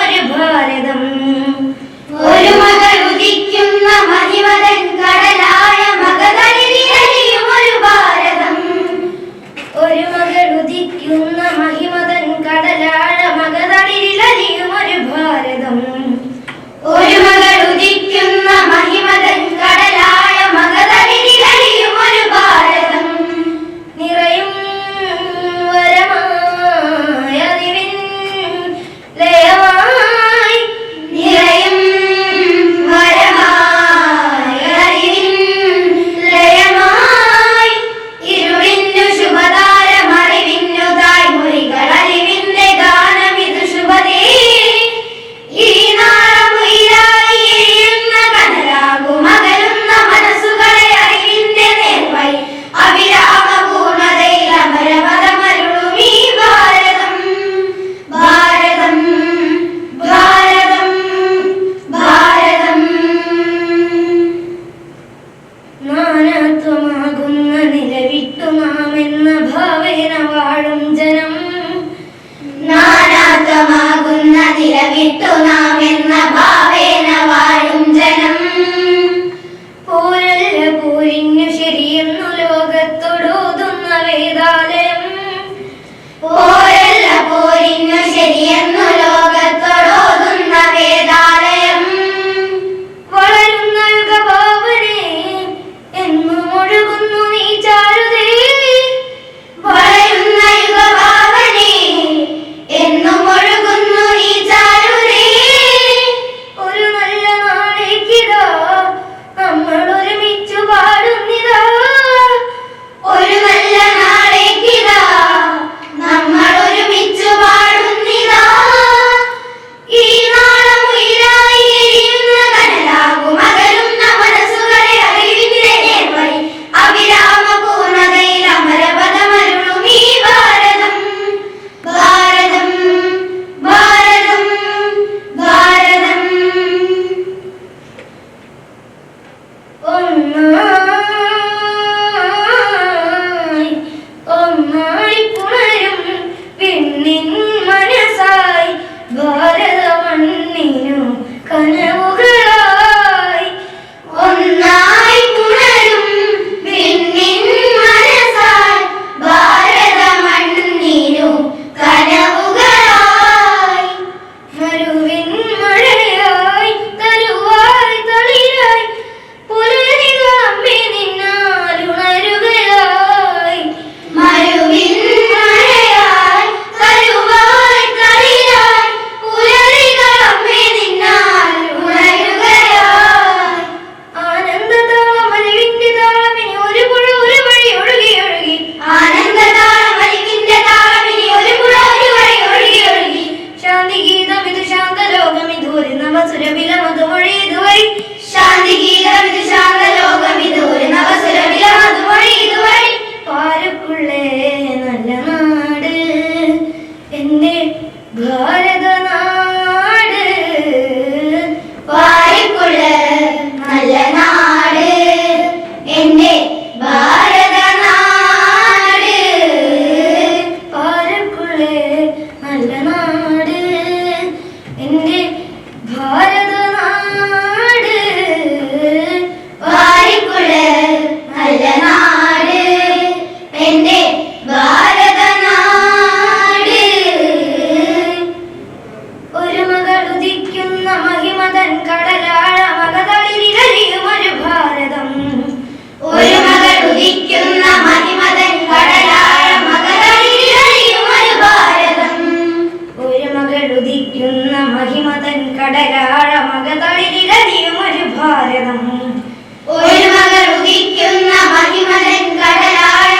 ഒരു ഭാരം മുത്തൻ കടലാഴ മകതളിരിയും ഒരു ഭാരതം. ഒരു മകൾ ഉദിക്കുന്ന മഹിമതൻ കടലാഴ